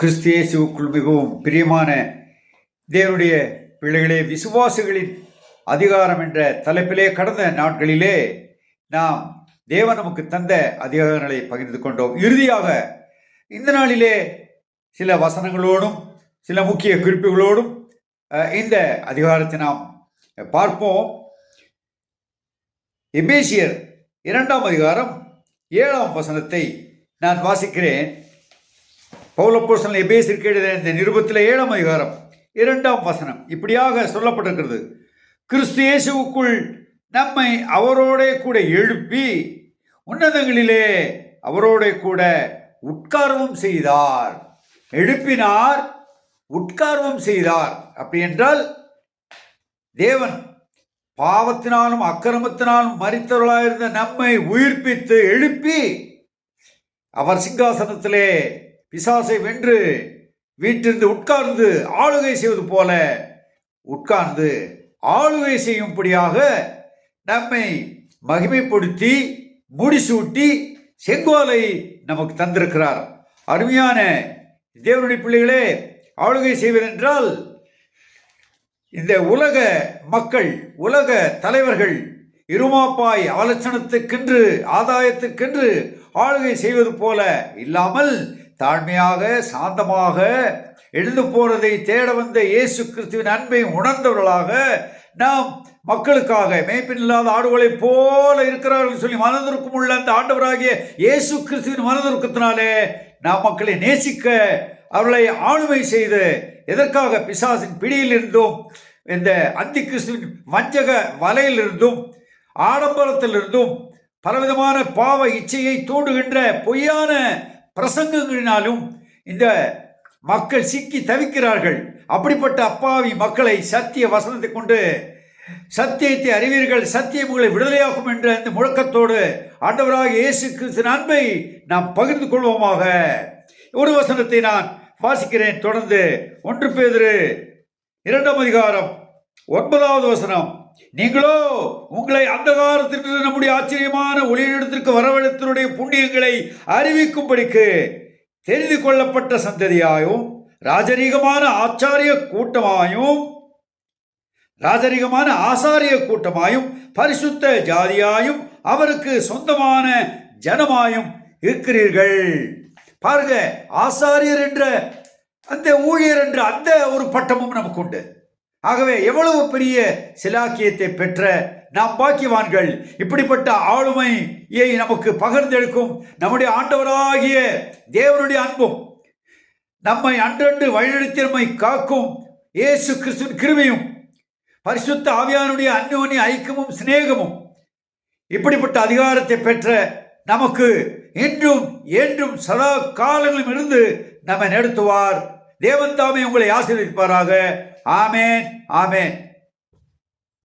கிறிஸ்தியேசுக்குள் மிகவும் பிரியமான தேவனுடைய பிள்ளைகளே விசுவாசிகளின் அதிகாரம் என்ற தலைப்பிலே கடந்த நாட்களிலே நாம் தேவன் நமக்கு தந்த அதிகாரங்களை பகிர்ந்து கொண்டோம். இறுதியாக இந்த நாளிலே சில வசனங்களோடும் சில முக்கிய குறிப்புகளோடும் இந்த அதிகாரத்தை நாம் பார்ப்போம். எபேசியர் இரண்டாம் அதிகாரம் ஏழாம் வசனத்தை நான் வாசிக்கிறேன். பௌலப்போசன் எபேசிற்கு எழுதின இந்த நிருபத்தில் ஏழாம் அதிகாரம் இரண்டாம் வசனம். இப்படியாக சொல்லப்பட்டிருக்கிறது. கிறிஸ்து இயேசுவுக்குள் நம்மை அவரோடே கூட எழுப்பி உன்னதங்களிலே அவரோட கூட உட்கார்வும் செய்தார். எழுப்பினார் உட்கார்வும் செய்தார். அப்படி என்றால் தேவன் பாவத்தினாலும் அக்கிரமத்தினாலும் மறித்தவர்களாயிருந்த நம்மை உயிர்ப்பித்து எழுப்பி அவர் சிங்காசனத்திலே பிசாசை வென்று வீட்டிலிருந்து உட்கார்ந்து ஆளுகை செய்வது போல உட்கார்ந்து ஆளுகை செய்யும்படியாக நம்மை மகிமைப்படுத்தி முடிசூட்டி செங்கோலை நமக்கு தந்திருக்கிறார். அருமையான தேவனுடைய பிள்ளைகளே ஆளுகை செய்வதென்றால் இந்த உலக மக்கள் உலக தலைவர்கள் இருமாப்பாய் ஆலட்சணத்துக்கென்று ஆதாயத்துக்கென்று ஆளுகை செய்வது போல இல்லாமல் தாழ்மையாக சாந்தமாக எழுந்து போறதை தேட வந்த இயேசு கிறிஸ்துவின் அன்பை உணர்ந்தவர்களாக நாம் மக்களுக்காக மேய்ப்பின் இல்லாத ஆடுகளைப் போல இருக்கிறார்கள் சொல்லி மனதிற்கும் உள்ள அந்த ஆண்டவராகிய இயேசு கிறிஸ்துவின் மனதிற்கத்தினாலே நாம் மக்களை நேசிக்க அவர்களை ஆளுமை செய்து எதற்காக பிசாசின் பிடியில் இருந்தும் இந்த அந்தி கிறிஸ்துவின் வஞ்சக வலையிலிருந்தும் ஆடம்பரத்திலிருந்தும் பலவிதமான பாவ இச்சையை தூண்டுகின்ற பொய்யான பிரசங்கங்களினாலும் இந்த மக்கள் சிக்கி தவிக்கிறார்கள். அப்படிப்பட்ட அப்பாவி மக்களை சத்திய வசனத்தை கொண்டு சத்தியத்தை அறிவீர்கள் சத்தியம் உங்களை விடுதலையாக்கும் என்ற இந்த முழக்கத்தோடு ஆண்டவராக இயேசு கிறிஸ்துவின் அன்பை நாம் பகிர்ந்து கொள்வோமாக. ஒரு வசனத்தை நான் வாசிக்கிறேன் தொடர்ந்து ஒன்று பேதிரு இரண்டாம் அதிகாரம் ஒன்பதாவது வசனம். நீங்களோ உங்களை அந்தகாரத்திற்கு நம்முடைய ஆச்சரியமான ஒளியிடத்திற்கு வரவழைத்தனுடைய புண்ணியங்களை அறிவிக்கும்படிக்கு தெரிந்து கொள்ளப்பட்ட சந்ததியாயும் ராஜரீகமான ஆச்சாரிய கூட்டமாயும் ராஜரிகமான ஆசாரிய கூட்டமாயும் பரிசுத்த ஜாதியாயும் அவருக்கு சொந்தமான ஜனமாயும் இருக்கிறீர்கள். பாருங்க ஆசாரியர் என்ற அந்த ஊழியர் என்ற அந்த ஒரு பட்டமும் நமக்கு உண்டு. ஆகவே எவ்வளவு பெரிய சிலாக்கியத்தை பெற்ற நாம் பாக்கியவான்கள் இப்படிப்பட்ட ஆளுமையை நமக்கு பகிர்ந்தெடுக்கும் நம்முடைய ஆண்டவராகிய தேவனுடைய அன்பும் நம்மை அன்றன்று வழிநடத்தி நம்மை காக்கும் இயேசு கிறிஸ்துவின் கிருமியும் பரிசுத்த ஆவியானுடைய அந்யோன்ய ஐக்கியமும் சிநேகமும் இப்படிப்பட்ட அதிகாரத்தை பெற்ற நமக்கு இன்றும் என்றும் சதா காலங்களிலும் இருந்து நம்மை நடத்துவார் தேவன் தாமே உங்களை ஆசீர்வதிப்பாராக. ஆமேன் ஆமேன்.